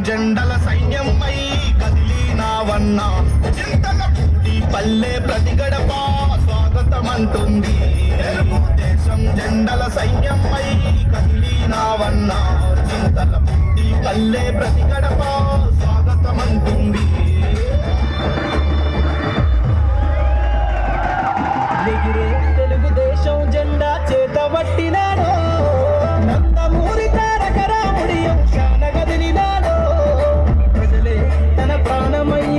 జెండల సైన్యంపై కదిలినావన్నా. చింతల పూడి పల్లె ప్రతి గడప స్వాగతమంటుంది. అంటుంది దేశం జెండల సైన్యంపై కదిలినావన్నా. చింతల పూడి పల్లె ప్రతి గడప ప్రాణమై